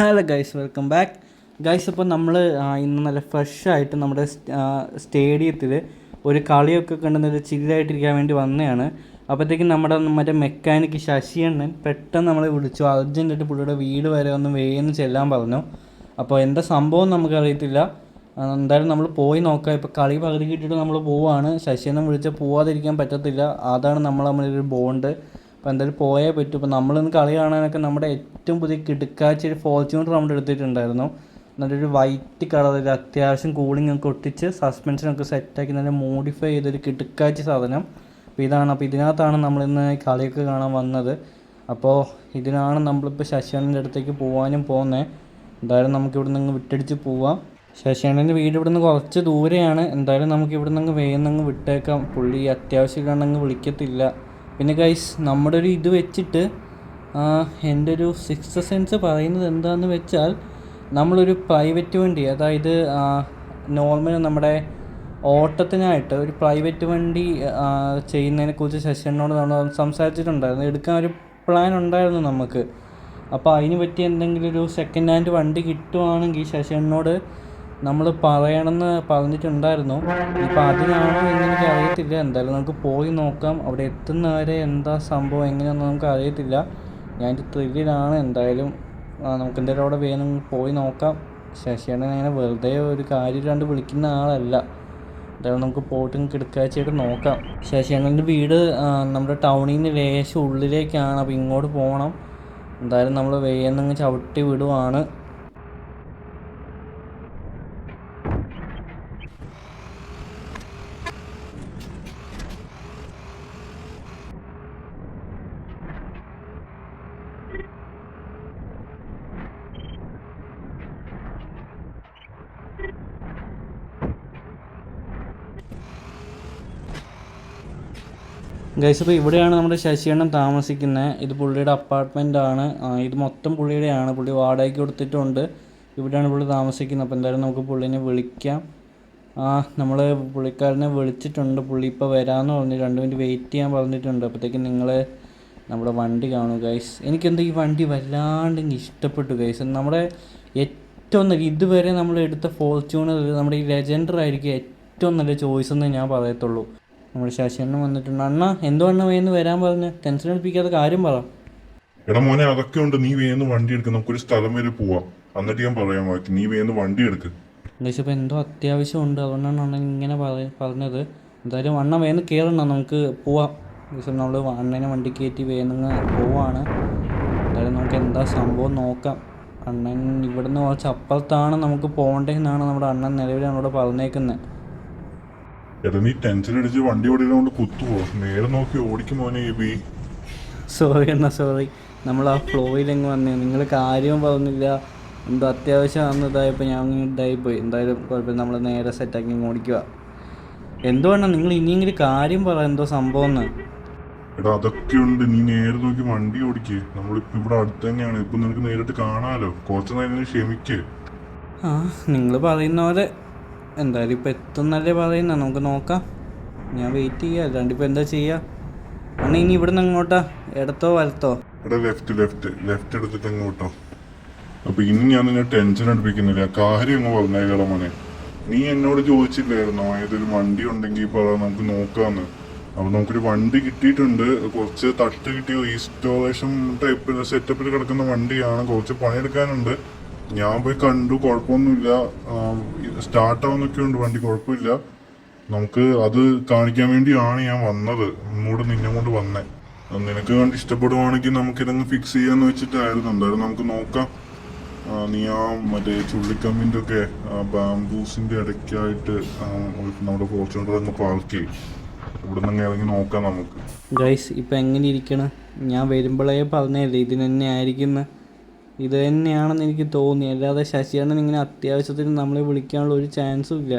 Hello guys welcome back. Guys അപ്പോൾ നമ്മൾ ഇന്ന് നല്ല ഫ്രഷ് ആയിട്ട് നമ്മുടെ സ്റ്റേഡിയത്തിൽ ഒരു കളിയൊക്കെ കണ്ടെന്നൊരു ചില്ലായിട്ടിരിക്കാൻ വേണ്ടി വന്നതാണ് അപ്പോഴത്തേക്കും നമ്മുടെ മറ്റേ മെക്കാനിക്ക് ശശിയണ്ണൻ പെട്ടെന്ന് നമ്മളെ വിളിച്ചു. അർജന്റായിട്ട് പുള്ളിയുടെ വീട് വരെ ഒന്ന് വേഗം ചെല്ലാൻ പറഞ്ഞു. അപ്പോൾ എന്താ സംഭവം നമുക്കറിയത്തില്ല. എന്തായാലും നമ്മൾ പോയി നോക്കാം. ഇപ്പോൾ കളി പകുതി കിട്ടിയിട്ട് നമ്മൾ പോവാണ്. ശശിയണ്ണൻ വിളിച്ചാൽ പോവാതിരിക്കാൻ പറ്റത്തില്ല. അതാണ് നമ്മൾ തമ്മിലൊരു ബോണ്ട് അപ്പോൾ എന്തായാലും പോയേ പറ്റും. ഇപ്പോൾ നമ്മളിന്ന് കളി കാണാനൊക്കെ നമ്മുടെ ഏറ്റവും പുതിയ കിടുക്കാച്ച ഒരു ഫോർച്യൂണർ നമ്മൾ എടുത്തിട്ടുണ്ടായിരുന്നു. നല്ലൊരു വൈറ്റ് കളറിൽ അത്യാവശ്യം കൂളിംഗ് ഒക്കെ ഒട്ടിച്ച് സസ്പെൻഷനൊക്കെ സെറ്റാക്കി നല്ല മോഡിഫൈ ചെയ്തൊരു കിടുക്കാച്ച സാധനം. അപ്പോൾ ഇതാണ് അപ്പോൾ ഇതിനകത്താണ് നമ്മളിന്ന് കളിയൊക്കെ കാണാൻ വന്നത്. അപ്പോൾ ഇതിനാണ് നമ്മളിപ്പോൾ ശശിയാണന്റെ അടുത്തേക്ക് പോകാനും പോകുന്നത് എന്തായാലും നമുക്ക് ഇവിടെ നിന്ന് വിട്ടടിച്ച് പോവാം. ശശിയാണന്റെ വീട് ഇവിടെ നിന്ന് കുറച്ച് ദൂരെയാണ്. എന്തായാലും നമുക്ക് ഇവിടെ നിന്ന് വേഗം വിട്ടേക്കാം. പുള്ളി അത്യാവശ്യം അത്യാവശ്യമാണെങ്കിൽ വിളിക്കത്തില്ല. പിന്നെ ഗൈസ് നമ്മുടെ ഒരു ഇത് വെച്ചിട്ട് എന്റെ ഒരു സിക്സ് സെൻസ് പറയുന്നത് എന്താണെന്ന് വെച്ചാൽ നമ്മളൊരു പ്രൈവറ്റ് വണ്ടി അതായത് നോർമൽ നമ്മുടെ ഓട്ടത്തിനായിട്ട് ഒരു പ്രൈവറ്റ് വണ്ടി ചെയ്യുന്നതിനെ ചെയ്യുന്നതിനെക്കുറിച്ച് ശശിനോട് നമ്മൾ സംസാരിച്ചിട്ടുണ്ടായിരുന്നു. എടുക്കാൻ ഒരു പ്ലാൻ ഉണ്ടായിരുന്നു നമുക്ക്. അപ്പോൾ അതിന് പറ്റി എന്തെങ്കിലും ഒരു സെക്കൻഡ് ഹാൻഡ് വണ്ടി കിട്ടുവാണെങ്കിൽ ശശിയണ്ണോട് നമ്മൾ പറയണമെന്ന് പറഞ്ഞിട്ടുണ്ടായിരുന്നു. ഇപ്പം അതിനാണോ എന്ന് എനിക്ക് അറിയത്തില്ല. എന്തായാലും നമുക്ക് പോയി നോക്കാം. അവിടെ എത്തുന്നവരെ എന്താ സംഭവം എങ്ങനെയാണെന്ന് നമുക്ക് അറിയത്തില്ല. ഞാൻ ത്രില്ലിലാണ്. എന്തായാലും നമുക്ക് എന്തായാലും അവിടെ വേണം പോയി നോക്കാം. ശശിയാണ് അങ്ങനെ വെറുതെ ഒരു കാര്യം കണ്ട് വിളിക്കുന്ന ആളല്ല. എന്തായാലും നമുക്ക് പോയിട്ട് കിടക്കാഴ്ചയൊക്കെ നോക്കാം. ശശിയണ്ണന്റെ വീട് നമ്മുടെ ടൗണിൽ നിന്ന് ലേശം ഉള്ളിലേക്കാണ്. അപ്പോൾ ഇങ്ങോട്ട് പോകണം. എന്തായാലും നമ്മൾ വേഗം ചവിട്ടി വിടുവാണ്. ഗൈസ് ഇപ്പോൾ ഇവിടെയാണ് നമ്മുടെ ശശിയണ്ണൻ താമസിക്കുന്നത് ഇത് പുള്ളിയുടെ അപ്പാർട്ട്മെന്റ് ആണ്. ഇത് മൊത്തം പുള്ളിയുടെയാണ്. പുള്ളി വാടകയ്ക്ക് കൊടുത്തിട്ടുണ്ട്. ഇവിടെയാണ് പുള്ളി താമസിക്കുന്നത്. അപ്പോൾ എന്തായാലും നമുക്ക് പുള്ളിനെ വിളിക്കാം. ആ നമ്മൾ പുള്ളിക്കാരനെ വിളിച്ചിട്ടുണ്ട്. പുള്ളി ഇപ്പോൾ വരാമെന്ന് പറഞ്ഞു. രണ്ട് മിനിറ്റ് വെയിറ്റ് ചെയ്യാൻ പറഞ്ഞിട്ടുണ്ട്. അപ്പോഴത്തേക്കും നിങ്ങൾ നമ്മുടെ വണ്ടി കാണും ഗൈസ് എനിക്കെന്താ ഈ വണ്ടി വല്ലാണ്ട് ഇഷ്ടപ്പെട്ടു ഗൈസ് നമ്മുടെ ഏറ്റവും നല്ല ഇതുവരെ നമ്മൾ എടുത്ത ഫോർച്യൂണർ നമ്മുടെ ഈ ലെജൻഡർ ആയിരിക്കും ഏറ്റവും നല്ല ചോയ്സ് എന്ന് ഞാൻ പറയത്തുള്ളൂ. നമ്മുടെ ശശിയണ്ണൻ വന്നിട്ടുണ്ട്. അണ്ണ എന്തോ അണ്ണ വേന്ന് വരാൻ പറഞ്ഞ്? ടെൻഷൻ എടുപ്പിക്കാത്ത കാര്യം പറ. എടാ മോനെ അതൊക്കെ ഉണ്ട്. നീ വേന്ന് വണ്ടി എടുക്ക്. നമുക്കൊരു സ്ഥലം വരെ പോവാം. എന്നിട്ട് ഞാൻ പറയാം ബാക്കി നീ വേന്ന് വണ്ടി എടുക്ക്. എന്താ ഇപ്പോൾ എന്തോ അത്യാവശ്യമുണ്ട്. അതുകൊണ്ടാണ് അണ്ണൻ ഇങ്ങനെ പറ പറഞ്ഞത്. എന്തായാലും അണ്ണ വേന്ന് കയറണം നമുക്ക് പോവാം. ദിവസം നമ്മൾ അണ്ണനെ വണ്ടി കയറ്റി വേന്ന് പോവാണ്. എന്തായാലും നമുക്ക് എന്താ സംഭവം നോക്കാം. അണ്ണൻ ഇവിടുന്ന് കുറച്ച് അപ്പുറത്താണ് നമുക്ക് പോകേണ്ടതെന്നാണ് നമ്മുടെ അണ്ണൻ നിലവിൽ നമ്മളോട് പറഞ്ഞേക്കുന്നത് എടാ നീ ടെൻഷൻ അടിച്ച് വണ്ടി ഓടിയതുകൊണ്ട് കുത്തുവോ? നേരെ നോക്കി ഓടിക്കും മോനെ ഈ ബി സോറി എന്നാ സോറി നമ്മൾ ആ ഫ്ലോയിലെങ്ങ് വന്നേ. നിങ്ങൾ കാര്യവും പറഞ്ഞില്ല. എന്തോ അത്യാവശ്യം ഇതായപ്പോൾ ഞാൻ അങ്ങ് ഇതായിപ്പോയി. എന്തായാലും കുഴപ്പമില്ല. നമ്മൾ നേരെ സെറ്റാക്കി അങ്ങ് ഓടിക്കുക. എന്തുകൊണ്ടാണ് നിങ്ങൾ ഇനിയെങ്കിലും കാര്യം പറ. എന്തോ സംഭവം എന്ന് എടാ അതൊക്കെ ഉണ്ട്. നീ നേരെ നോക്കി വണ്ടി ഓടിക്കേ. നമ്മളിപ്പോ ഇവിടെ അടുത്ത് തന്നെയാണ്. ഇപ്പൊ നിനക്ക് നേരിട്ട് കാണാലോ. കുറച്ച് നേരം ക്ഷമിക്ക്. ആ നിങ്ങൾ പറയുന്ന പോലെ എന്തായാലും ഇപ്പോൾ എത്തുന്നല്ലേ പറയുന്ന. നമുക്ക് നോക്കാം. ഞാൻ വെയിറ്റ് ചെയ്യാം. അല്ലാണ്ട് ഇപ്പോൾ എന്താ ചെയ്യുക അണ്ണ ഇനി ഇവിടുന്ന് അങ്ങോട്ടാ ഇടത്തോ വലത്തോ? ലെഫ്റ്റ് ലെഫ്റ്റ് ലെഫ്റ്റ് എടുത്തിട്ട് അങ്ങോട്ടോ അപ്പൊ ഇനി ഞാൻ നിന്നെ ടെൻഷൻ അടുപ്പിക്കുന്നില്ല. കാര്യം അങ്ങ് പറഞ്ഞേക്കട മോനെ. നീ എന്നോട് ചോദിച്ചില്ലായിരുന്നോ? ഏതൊരു വണ്ടി ഉണ്ടെങ്കിൽ പറ നമുക്ക് നോക്കാന്ന്. അപ്പൊ നമുക്കൊരു വണ്ടി കിട്ടിയിട്ടുണ്ട്. കുറച്ച് തട്ട് കിട്ടിയ റീസ്റ്റോറേഷൻ ടൈപ്പ് സെറ്റപ്പിൽ കിടക്കുന്ന വണ്ടിയാണ്. കുറച്ച് പണിയെടുക്കാനുണ്ട്. ഞാൻ പോയി കണ്ടു കുഴപ്പമൊന്നുമില്ല. സ്റ്റാർട്ട് ആവുന്നൊക്കെ ഉണ്ട് വണ്ടി കുഴപ്പമില്ല. നമുക്ക് അത് കാണിക്കാൻ വേണ്ടിയാണ് ഞാൻ വന്നത്. ഇങ്ങോട്ട് നിന്നെ കൊണ്ട് വന്നേ. നിനക്ക് കണ്ട് ഇഷ്ടപ്പെടുവാണെങ്കിൽ നമുക്കിതങ്ങ് ഫിക്സ് ചെയ്യാന്ന് വെച്ചിട്ടായിരുന്നു. എന്തായാലും നമുക്ക് നോക്കാം. നീ ആ മറ്റേ ചുള്ളിക്കമ്മിന്റെ ഒക്കെ ബാംബൂസിന്റെ ഇടയ്ക്കായിട്ട് നമ്മുടെ ഫോർച്യൂണർ അങ്ങ് പാർക്ക് ചെയ്യും. ഇറങ്ങി നോക്കാം നമുക്ക്. ഗൈസ് ഇപ്പം എങ്ങനെ ഇരിക്കണം? ഞാൻ വരുമ്പോഴേ പറഞ്ഞതല്ലേ ഇതിനെന്നെ ആയിരിക്കുന്ന. ഇത് തന്നെയാണെന്ന് എനിക്ക് തോന്നി. അല്ലാതെ ശശിയണ്ണൻ ഇങ്ങനെ അത്യാവശ്യത്തിന് നമ്മളെ വിളിക്കാനുള്ള ഒരു ചാൻസും ഇല്ല.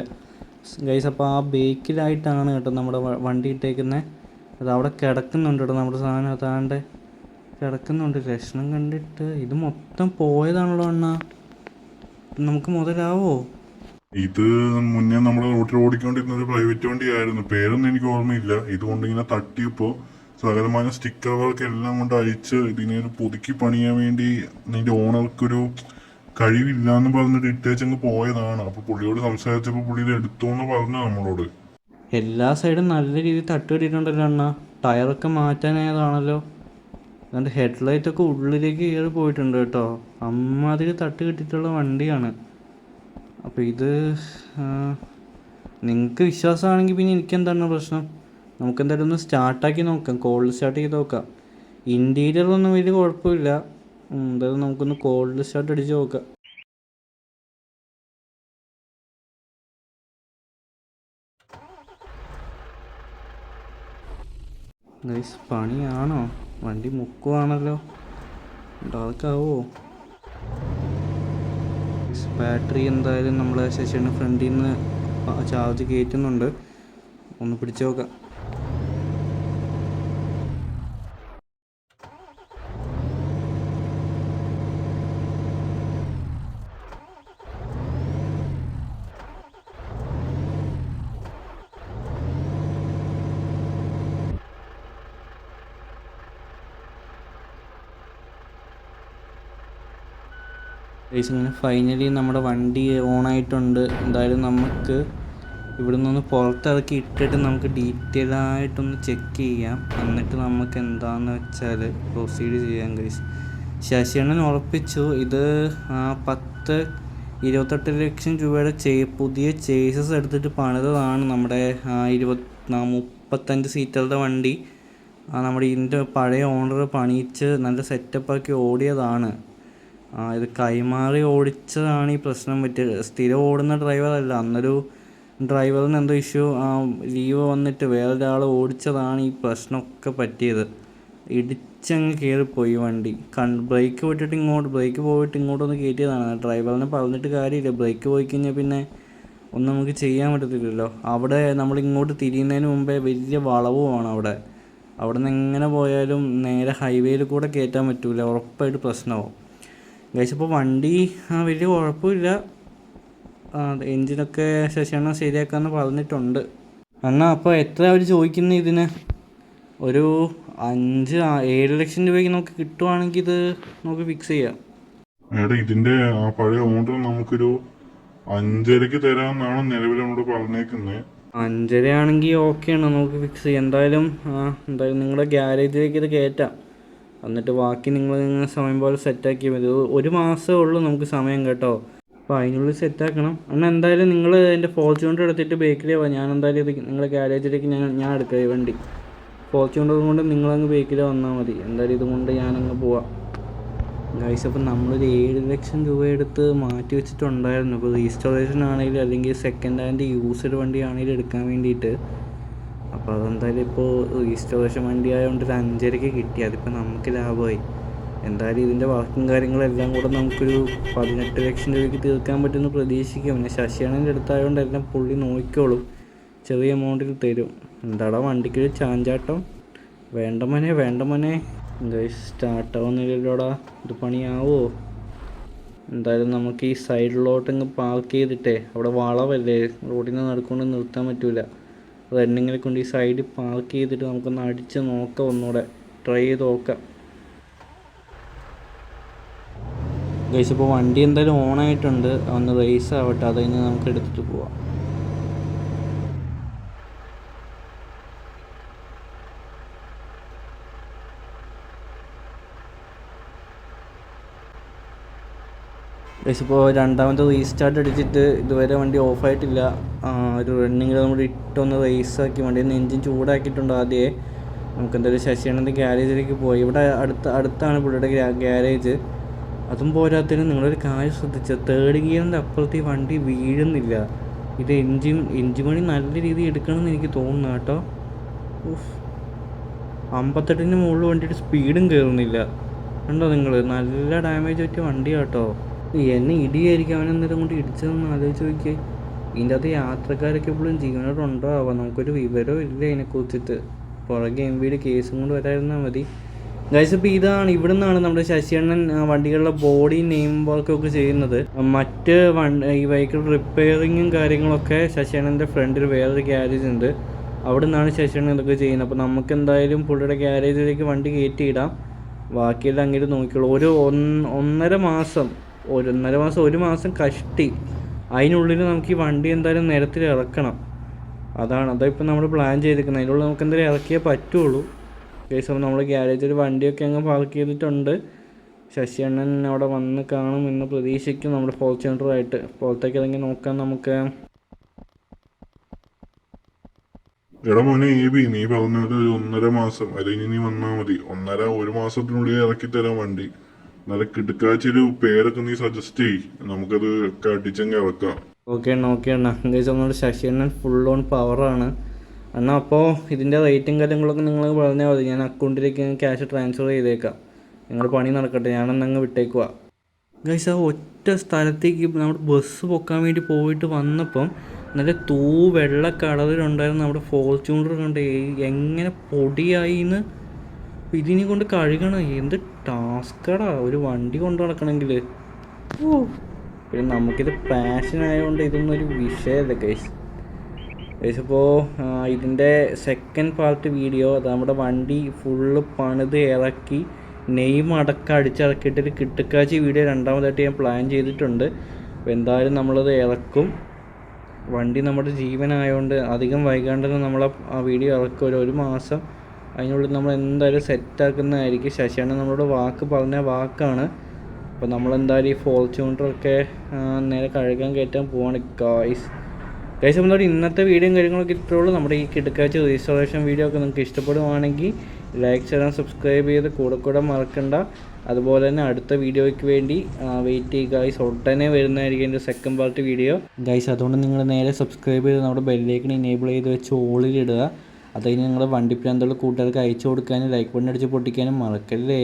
ഗൈസ് അപ്പോൾ ആ ബേക്കിലായിട്ടാണ് കേട്ടോ നമ്മുടെ വണ്ടി ഇട്ടേക്കുന്നത് അത് അവിടെ കിടക്കുന്നുണ്ട് കേട്ടോ നമ്മുടെ സാധനം. അതാണ്ട് കിടക്കുന്നുണ്ട്. ലക്ഷണം കണ്ടിട്ട് ഇത് മൊത്തം പോയതാണല്ലോ അണ്ണ. നമുക്ക് മുതലാവോ? ഇത് മുന്നേ നമ്മൾ റോട്ടിൽ ഓടിക്കൊണ്ടിരുന്ന ഒരു പ്രൈവറ്റ് വണ്ടിയായിരുന്നു. പേരൊന്നും എനിക്ക് ഓർമ്മയില്ല. ഇതുകൊണ്ട് ഇങ്ങനെ തട്ടിയപ്പോ സകലമായ വർക്ക് എല്ലാം കൊണ്ട് അഴിച്ച് ഇതിനെ ഒരു പുതുക്കി പണിയാൻ വേണ്ടി നിന്റെ ഓണർക്കൊരു കഴിവില്ല എന്ന് പറഞ്ഞിട്ട് ഇട്ടേച്ചങ്ങ് പോയതാണ്. അപ്പൊ പുള്ളിയോട് സംസാരിച്ചപ്പോ പുള്ളി ഇത് എടുത്തോന്ന് പറഞ്ഞു നമ്മളോട്. എല്ലാ സൈഡും നല്ല രീതിയിൽ തട്ട് കിട്ടിയിട്ടുണ്ടല്ലോ അണ്ണ. ടയറൊക്കെ മാറ്റാനായതാണല്ലോ. ഹെഡ് ഹെഡ്ലൈറ്റ് ഒക്കെ ഉള്ളിലേക്ക് കയറി പോയിട്ടുണ്ട് കേട്ടോ. അമ്മാതിരി തട്ട് കിട്ടിയിട്ടുള്ള വണ്ടിയാണ്. അപ്പോൾ ഇത് നിങ്ങൾക്ക് വിശ്വാസമാണെങ്കിൽ പിന്നെ എനിക്കെന്താണ് പ്രശ്നം? നമുക്ക് എന്തായാലും ഒന്ന് സ്റ്റാർട്ടാക്കി നോക്കാം. കോൾഡ് സ്റ്റാർട്ട് ചെയ്ത് നോക്കാം ഇന്റീരിയറൊന്നും വലിയ കുഴപ്പമില്ല. എന്തായാലും നമുക്കൊന്ന് കോൾഡ് സ്റ്റാർട്ട് അടിച്ച് നോക്കാം. പണിയാണോ? വണ്ടി മുക്കുവാണല്ലോ. ഉണ്ടാക്കാവോ ബാറ്ററി എന്തായാലും നമ്മളെ ശശിയുടെ ഫ്രണ്ടിൽ നിന്ന് ചാർജ് കയറ്റുന്നുണ്ട് ഒന്ന് പിടിച്ചു നോക്കാം. ഗൈസ് ഇങ്ങനെ ഫൈനലി നമ്മുടെ വണ്ടി ഓണായിട്ടുണ്ട്. എന്തായാലും നമുക്ക് ഇവിടെ നിന്ന് പുറത്തിറക്കി ഇട്ടിട്ട് നമുക്ക് ഡീറ്റെയിൽ ആയിട്ടൊന്ന് ചെക്ക് ചെയ്യാം. എന്നിട്ട് നമുക്ക് എന്താണെന്ന് വെച്ചാൽ പ്രൊസീഡ് ചെയ്യാം ഗൈസ് ശശിയണ്ണൻ ഉറപ്പിച്ചു. ഇത് പത്ത് ഇരുപത്തെട്ട് ലക്ഷം രൂപയുടെ ചേ പുതിയ ചേസസ് എടുത്തിട്ട് പണിതതാണ് നമ്മുടെ ആ, ഇരുപത് നാ- മുപ്പത്തഞ്ച് സീറ്ററുടെ വണ്ടി. നമ്മുടെ ഇതിന്റെ പഴയ ഓണർ പണിയിച്ച് നല്ല സെറ്റപ്പാക്കി ഓടിയതാണ്. ഇത് കൈമാറി ഓടിച്ചതാണ് ഈ പ്രശ്നം പറ്റിയത്. സ്ഥിരം ഓടുന്ന ഡ്രൈവറല്ല അന്നൊരു ഡ്രൈവറിന് എന്തോ ഇഷ്യൂ ലീവ് വന്നിട്ട് വേറൊരാൾ ഓടിച്ചതാണ് ഈ പ്രശ്നമൊക്കെ പറ്റിയത്. ഇടിച്ചങ്ങ് കയറിപ്പോയി വണ്ടി. കൺ ബ്രേക്ക് വിട്ടിട്ട് ഇങ്ങോട്ട് ബ്രേക്ക് പോയിട്ട് ഇങ്ങോട്ടൊന്ന് കയറ്റിയതാണ് ഡ്രൈവറിനെ പറഞ്ഞിട്ട് കാര്യമില്ല. ബ്രേക്ക് പോയി കഴിഞ്ഞാൽ പിന്നെ ഒന്നും നമുക്ക് ചെയ്യാൻ പറ്റത്തില്ലല്ലോ. അവിടെ നമ്മൾ ഇങ്ങോട്ട് തിരിയുന്നതിന് മുമ്പേ വലിയ വളവുമാണ് അവിടെ. അവിടെ നിന്ന് എങ്ങനെ പോയാലും നേരെ ഹൈവേയിൽ കൂടെ കയറ്റാൻ പറ്റില്ല ഉറപ്പായിട്ട് പ്രശ്നമാവും. ഇപ്പോൾ വണ്ടി വലിയ കുഴപ്പമില്ല. എൻജിനൊക്കെ ശശിയാണ് ശരിയാക്കാന്ന് പറഞ്ഞിട്ടുണ്ട്. എന്നാൽ അപ്പോൾ എത്ര അവർ ചോദിക്കുന്നത് ഇതിന്? ഒരു അഞ്ച് ഏഴ് ലക്ഷം രൂപയ്ക്ക് നമുക്ക് കിട്ടുവാണെങ്കിൽ ഇത് നമുക്ക് ഫിക്സ് ചെയ്യാം. എടാ ഇതിന്റെ ആ പഴയ ഓർഡർ നമുക്കൊരു അഞ്ചരക്ക് തരാമെന്നാണ് നിലവിൽ നമ്മളോട് പറഞ്ഞേക്കുന്നത് അഞ്ചര ആണെങ്കിൽ ഓക്കെയാണ് നമുക്ക് ഫിക്സ് ചെയ്യാം. എന്തായാലും എന്തായാലും നിങ്ങളുടെ ഗ്യാരേജിലേക്ക് ഇത് കയറ്റാം എന്നിട്ട് ബാക്കി നിങ്ങൾ സമയം പോലെ സെറ്റാക്കി മതി. ഒരു മാസമേ ഉള്ളൂ നമുക്ക് സമയം കേട്ടോ. അപ്പോൾ അതിനുള്ളിൽ സെറ്റാക്കണം അണ്ണാ എന്തായാലും നിങ്ങൾ എന്റെ ഫോർച്യൂണർ എടുത്തിട്ട് ബേക്കിലേ വാ. ഞാൻ എന്തായാലും ഇത് നിങ്ങളുടെ ഗാരേജിലേക്ക് ഞാൻ ഞാൻ എടുക്കാം ഈ വണ്ടി. ഫോർച്യൂണർ കൊണ്ട് നിങ്ങളങ്ങ് ബേക്കിലേ വന്നാൽ മതി. എന്തായാലും ഇതുകൊണ്ട് ഞാനങ്ങ് പോവാം. ഗൈസ് അപ്പം നമ്മളൊരു ഏഴ് ലക്ഷം രൂപ എടുത്ത് മാറ്റി വെച്ചിട്ടുണ്ടായിരുന്നു. ഇപ്പോൾ റീസ്റ്റോറേഷൻ ആണെങ്കിലും അല്ലെങ്കിൽ സെക്കൻഡ് ഹാൻഡ് യൂസ്ഡ് വണ്ടി ആണെങ്കിലും എടുക്കാൻ വേണ്ടിയിട്ട്. അപ്പോൾ അതെന്തായാലും ഇപ്പോൾ റീസ്റ്റോറേഷൻ വണ്ടി ആയതുകൊണ്ട് ഒരു അഞ്ചരയ്ക്ക് കിട്ടി. അതിപ്പോൾ നമുക്ക് ലാഭമായി. എന്തായാലും ഇതിന്റെ വർക്കും കാര്യങ്ങളെല്ലാം കൂടെ നമുക്കൊരു പതിനെട്ട് ലക്ഷം രൂപയ്ക്ക് തീർക്കാൻ പറ്റുമെന്ന് പ്രതീക്ഷിക്കാം. പിന്നെ ശശിയാണെന്റെ അടുത്തായതുകൊണ്ട് എല്ലാം പുള്ളി നോക്കിക്കോളും. ചെറിയ എമൗണ്ടിൽ തരും. എന്താടാ വണ്ടിക്കൊരു ചാഞ്ചാട്ടം? വേണ്ട മോനെ വേണ്ട മോനെ. സ്റ്റാർട്ട് ആവുന്നില്ലല്ലോടാ ഇത് പണിയാവോ? എന്തായാലും നമുക്ക് ഈ സൈഡിലോട്ട് ഇങ്ങ് പാർക്ക് ചെയ്തിട്ടേ. അവിടെ വളവല്ലേ? റോഡിൽ നിന്ന് നടക്കൊണ്ട് നിർത്താൻ പറ്റൂല. റണ്ണിങ്ങിനെ കൊണ്ട് ഈ സൈഡിൽ പാർക്ക് ചെയ്തിട്ട് നമുക്കൊന്ന് അടിച്ച് നോക്കാം ഒന്നുകൂടെ ട്രൈ ചെയ്ത് നോക്കാം. ഗൈസ് ഇപ്പോൾ വണ്ടി എന്തായാലും ഓണായിട്ടുണ്ട്. ഒന്ന് റേസ് ആവട്ടെ. അത് കഴിഞ്ഞ് നമുക്ക് എടുത്തിട്ട് പോവാം. ഗൈസ് ഇപ്പോൾ രണ്ടാമത്തെ റീസ്റ്റാർട്ട് അടിച്ചിട്ട് ഇതുവരെ വണ്ടി ഓഫായിട്ടില്ല ഒരു റണ്ണിങ്ങിൽ നമ്മൾ ഇട്ടൊന്ന് റേസാക്കി വണ്ടി ഒന്ന് എൻജിൻ ചൂടാക്കിയിട്ടുണ്ട് ആദ്യമേ നമുക്ക് എന്തായാലും ശശിയാണെന്ന് ഗ്യാരേജിലേക്ക് പോയി. ഇവിടെ അടുത്ത അടുത്താണ് പുള്ളിയുടെ ഗ്യാരേജ് അതും പോരാത്തതിന് നിങ്ങളൊരു കാര്യം ശ്രദ്ധിച്ച. തേർഡ് ഗിയറിന്റെ അപ്പുറത്ത് ഈ വണ്ടി വീഴുന്നില്ല. ഇത് എൻജിൻ എൻജിൻ പണി നല്ല രീതിയിൽ എടുക്കണമെന്ന് എനിക്ക് തോന്നുന്നു കേട്ടോ. അമ്പത്തെട്ടിന് മുകളിൽ വണ്ടിയുടെ സ്പീഡും കയറുന്നില്ല കണ്ടോ നിങ്ങൾ നല്ല ഡാമേജ് പറ്റിയ വണ്ടി കേട്ടോ. എന്നെ ഇടിയായിരിക്കും അവൻ അന്നേരം കൊണ്ട് ഇടിച്ചതെന്ന് ആലോചിച്ച് നോക്കിയേ. ഇതിന്റെ അകത്ത് യാത്രക്കാരൊക്കെ എപ്പോഴും ജീവനോടുണ്ടോ? ആവാം നമുക്കൊരു വിവരവും ഇല്ല ഇതിനെക്കുറിച്ചിട്ട് പുറകെ എം വിയുടെ കേസും കൊണ്ട് വരായിരുന്നാൽ മതി. ഗൈസ് ഇപ്പോൾ ഇതാണ്. ഇവിടെ നിന്നാണ് നമ്മുടെ ശശിയണ്ണൻ വണ്ടികളുടെ ബോഡി നെയിം വർക്കൊക്കെ ചെയ്യുന്നത്. മറ്റ് വണ്ടി ഈ വെഹിക്കിൾ റിപ്പയറിങ്ങും കാര്യങ്ങളൊക്കെ ശശിയണ്ണന്റെ ഫ്രണ്ടിൽ വേറൊരു ഗ്യാരേജ് ഉണ്ട്. അവിടെ നിന്നാണ് ശശിയണ്ണൻ ഇതൊക്കെ ചെയ്യുന്നത്. അപ്പോൾ നമുക്ക് എന്തായാലും പുള്ളിയുടെ ഗ്യാരേജിലേക്ക് വണ്ടി കയറ്റിയിടാം. ബാക്കിയെല്ലാം അങ്ങോട്ട് നോക്കിയുള്ളൂ ഒരു ഒന്ന് ഒന്നര മാസം ഒരു ഒന്നര മാസം ഒരു മാസം കഷ്ടി. അതിനുള്ളിൽ നമുക്ക് ഈ വണ്ടി എന്തായാലും നിരത്തിൽ ഇറക്കണം. അതാണ്. അതാ ഇപ്പം നമ്മൾ പ്ലാൻ ചെയ്തിരിക്കുന്നത്. അതിനുള്ളിൽ നമുക്ക് എന്തായാലും ഇറക്കിയേ പറ്റുള്ളൂ. കേസ് അപ്പോൾ നമ്മൾ ഗ്യാരേജിൽ വണ്ടിയൊക്കെ അങ്ങ് പാർക്ക് ചെയ്തിട്ടുണ്ട്. ശശി അണ്ണൻ അവിടെ വന്ന് കാണും എന്ന് പ്രതീക്ഷിക്കും നമ്മുടെ ഫോർച്യൂണറുമായിട്ട് പുറത്തേക്ക് ഇറങ്ങി നോക്കാം നമുക്ക് എടാ മോനെ എ ബി നീ പറഞ്ഞത് ഒരു ഒന്നര മാസം. അല്ലെങ്കിൽ നീ വന്നാൽ മതി. ഒന്നര ഒരു മാസത്തിനുള്ളിൽ ഇറക്കി തരാം വണ്ടി. നല്ല കിടുക്കാച്ചൊരു പേരൊക്കെ നീ സജസ്റ്റ് ചെയ് നമുക്കത് ഒക്കെ അടിച്ചങ്ങ് ഇറക്കാം ഓക്കെ അണ്ണ ഓക്കെ അണ്ണ. എന്താ നമ്മുടെ ശശി അണ്ണൻ ഫുൾ ഓൺ പവറാണ് അണ്ണ അപ്പോൾ ഇതിന്റെ റേറ്റും കാര്യങ്ങളൊക്കെ നിങ്ങൾ പറഞ്ഞാൽ മതി. ഞാൻ അക്കൗണ്ടിലേക്ക് ക്യാഷ് ട്രാൻസ്ഫർ ചെയ്തേക്കാം. നിങ്ങൾ പണി നടക്കട്ടെ. ഞാനെന്നങ്ങ് വിട്ടേക്കുക ഗൈസ് ആ ഒറ്റ സ്ഥലത്തേക്ക് നമ്മുടെ ബസ് പൊക്കാൻ വേണ്ടി പോയിട്ട് വന്നപ്പം നല്ല തൂ വെള്ള കളറിലുണ്ടായിരുന്ന നമ്മുടെ ഫോർച്യൂണർ കണ്ട് എങ്ങനെ പൊടിയായിന്ന്. ഇതിനെ കൊണ്ട് കഴുകണം. എന്ത് ടാസ്കടാ ഒരു വണ്ടി കൊണ്ടു നടക്കണമെങ്കിൽ ഓ. പിന്നെ നമുക്കിത് പാഷൻ ആയതുകൊണ്ട് ഇതൊന്നും ഒരു വിഷയമല്ല കേസ് ഇപ്പോൾ ഇതിന്റെ സെക്കൻഡ് പാർട്ട് വീഡിയോ അത് നമ്മുടെ വണ്ടി ഫുള്ള് പണിത് ഇറക്കി നെയ്മ് അടക്കം അടിച്ചിറക്കിയിട്ട് ഒരു കിട്ടുക്കാച്ചി വീഡിയോ രണ്ടാമതായിട്ട് ഞാൻ പ്ലാൻ ചെയ്തിട്ടുണ്ട്. അപ്പോൾ എന്തായാലും നമ്മളത് ഇറക്കും. വണ്ടി നമ്മുടെ ജീവനായതുകൊണ്ട് അധികം വൈകാണ്ട് തന്നെ നമ്മൾ ആ വീഡിയോ ഇറക്കും ഒരു മാസം. അതിനുള്ളിൽ നമ്മൾ എന്തായാലും സെറ്റാക്കുന്നതായിരിക്കും ശശിയാണ് നമ്മളോട് വാക്ക് പറഞ്ഞ വാക്കാണ്. അപ്പോൾ നമ്മളെന്തായാലും ഈ ഫോർച്യൂണറൊക്കെ നേരെ കഴുകാൻ കയറ്റാൻ പോവാണ് ഗായ്സ് ഗൈസ് നമ്മളോട് ഇന്നത്തെ വീഡിയോയും കാര്യങ്ങളൊക്കെ ഇത്രയുള്ളൂ നമ്മുടെ ഈ കിടക്കാച്ച റീസ്റ്റോറേഷൻ വീഡിയോ ഒക്കെ നിങ്ങൾക്ക് ഇഷ്ടപ്പെടുവാണെങ്കിൽ ലൈക്ക് ചെയ്യാൻ സബ്സ്ക്രൈബ് ചെയ്ത് കൂടെ കൂടെ മറക്കണ്ട. അതുപോലെ തന്നെ അടുത്ത വീഡിയോയ്ക്ക് വേണ്ടി വെയിറ്റ് ചെയ്യുക ഗൈസ് ഉടനെ വരുന്നതായിരിക്കും എന്റെ സെക്കൻഡ് പാർട്ട് വീഡിയോ ഗൈസ് അതുകൊണ്ട് നിങ്ങൾ നേരെ സബ്സ്ക്രൈബ് ചെയ്ത് നമ്മുടെ ബെല്ലിലേക്ക് എനേബിൾ ചെയ്ത് വെച്ച് ഓളിലിടുക. അത് കഴിഞ്ഞ് നിങ്ങളുടെ വണ്ടി പ്രാന്തുള്ള കൂട്ടുകാർക്ക് അയച്ചു കൊടുക്കാനും ലൈക്ക് ബട്ടൺ അടിച്ച് പൊട്ടിക്കാനും മറക്കല്ലേ.